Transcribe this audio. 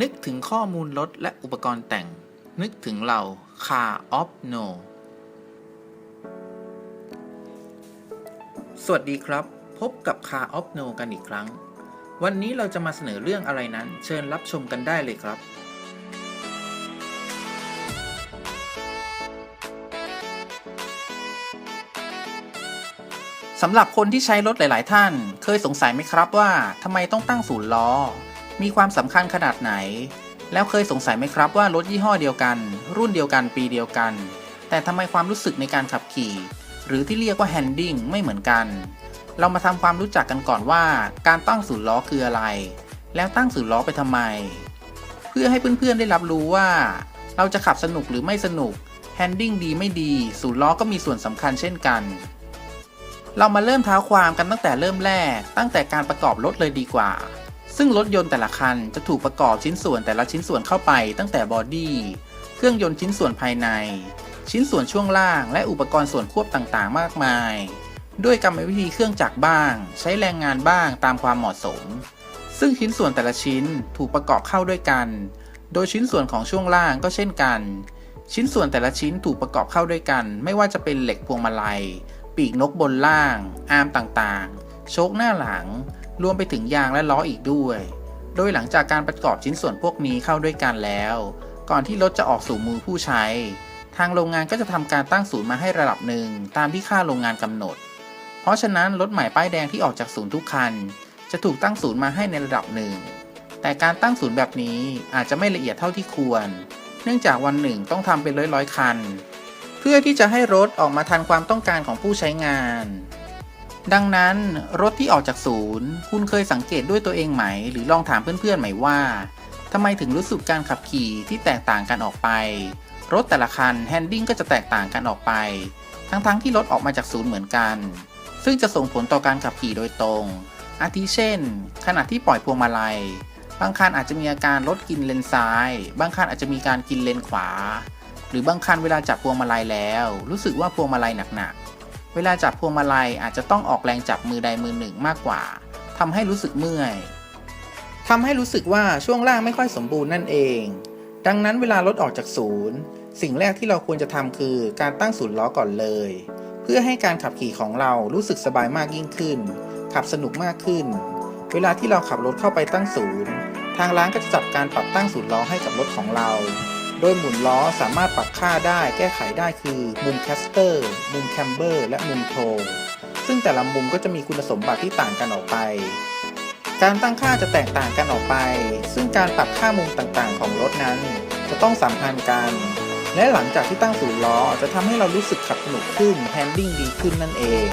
นึกถึงข้อมูลรถและอุปกรณ์แต่ง นึกถึงเรา Car of No สวัสดีครับ พบกับ Car of No กันอีกครั้ง วันนี้เราจะมาเสนอเรื่องอะไรนั้น เชิญรับชมกันได้เลยครับสำหรับคนที่ใช้รถหลาย ๆ ท่าน เคยสงสัยไหมครับว่าทำไมต้องตั้งศูนย์ล้อ มีความสำคัญขนาดไหน แล้วเคยสงสัยไหมครับว่ารถยี่ห้อเดียวกัน รุ่นเดียวกันปีเดียวกัน แต่ทำไมความรู้สึกในการขับขี่ หรือที่เรียกว่าแฮนดิ้งไม่เหมือนกัน เรามาทำความรู้จักกันก่อนว่า การตั้งศูนย์ล้อคืออะไร แล้วตั้งศูนย์ล้อไปทำไม เพื่อให้เพื่อนๆได้รับรู้ว่า เราจะขับสนุกหรือไม่สนุกแฮนดิ้งดีไม่ดี ศูนย์ล้อก็มีส่วนสำคัญเช่นกันเรามาเริ่มเท้าความกันตั้งแต่เริ่มแรก ตั้งแต่การประกอบรถเลยดีกว่า ซึ่งรถยนต์แต่ละคันจะถูกประกอบชิ้นส่วนแต่ละชิ้นส่วนเข้าไปตั้งแต่บอดี้เครื่องยนต์ชิ้นส่วนภายใน ชิ้นส่วนช่วงล่างและอุปกรณ์ส่วนควบต่างๆ มากมาย ด้วยกรรมวิธีเครื่องจักรบ้าง ใช้แรงงานบ้างตามความเหมาะสม ซึ่งชิ้นส่วนแต่ละชิ้นถูกประกอบเข้าด้วยกัน โดยชิ้นส่วนของช่วงล่างก็เช่นกัน ชิ้นส่วนแต่ละชิ้นถูกประกอบเข้าด้วยกัน ไม่ว่าจะเป็นเหล็กพวงมาลัย ปีกนกบนล่าง อาร์มต่างๆ โชคหน้าหลัง รวมไปถึงยางและล้ออีกด้วย โดยหลังจากการประกอบชิ้นส่วนพวกนี้เข้าด้วยกันแล้ว ก่อนที่รถจะออกสู่มือผู้ใช้ ทางโรงงานก็จะทำการตั้งศูนย์มาให้ระดับหนึ่งตามที่ค่าโรงงานกำหนด เพราะฉะนั้นรถใหม่ป้ายแดงที่ออกจากศูนย์ทุกคัน จะถูกตั้งศูนย์มาให้ในระดับหนึ่ง แต่การตั้งศูนย์แบบนี้อาจจะไม่ละเอียดเท่าที่ควร เนื่องจากวันหนึ่งต้องทำเป็นร้อยๆคัน เพื่อที่จะให้รถออกมาทันความต้องการของผู้ใช้งาน ดังนั้นรถที่ออกจากศูนย์ คุณเคยสังเกตด้วยตัวเองไหม หรือลองถามเพื่อนๆไหมว่าทำไมถึงรู้สึกการขับขี่ที่แตกต่างกันออกไป รถแต่ละคันแฮนดิ้งก็จะแตกต่างกันออกไป ทั้งๆที่รถออกมาจากศูนย์เหมือนกัน ซึ่งจะส่งผลต่อการขับขี่โดยตรง อาทิเช่น ขณะที่ปล่อยพวงมาลัย บางคันอาจจะมีอาการรถกินเลนซ้าย บางคันอาจจะมีการกินเลนขวา หรือบางคันเวลาจับพวงมาลัยแล้ว รู้สึกว่าพวงมาลัยหนักๆ เวลาจับพวงมาลัยอาจจะต้องออกแรงจับมือใดมือหนึ่งมากกว่าทำให้รู้สึกเมื่อยทำให้รู้สึกว่าช่วงล่างไม่ค่อยสมบูรณ์นั่นเอง ดังนั้นเวลารถออกจากศูนย์ สิ่งแรกที่เราควรจะทำคือการตั้งศูนย์ล้อก่อนเลย เพื่อให้การขับขี่ของเรารู้สึกสบายมากยิ่งขึ้น ขับสนุกมากขึ้น เวลาที่เราขับรถเข้าไปตั้งศูนย์ ทางร้านก็จะจับการปรับตั้งศูนย์ล้อให้กับรถของเรา โดยหมุนล้อสามารถปรับค่าได้แก้ไขได้คือมุมแคสเตอร์ มุมแคมเบอร์และมุมโทงซึ่งแต่ละมุมก็จะมีคุณสมบัติที่ต่างกันออกไป การตั้งค่าจะแตกต่างกันออกไป ซึ่งการปรับค่ามุมต่างๆ ของรถนั้น จะต้องสัมพันธ์กัน และหลังจากที่ตั้งศูนย์ล้อจะทำให้เรารู้สึกขับสนุกขึ้นแฮนดิ้งดีขึ้นนั่นเอง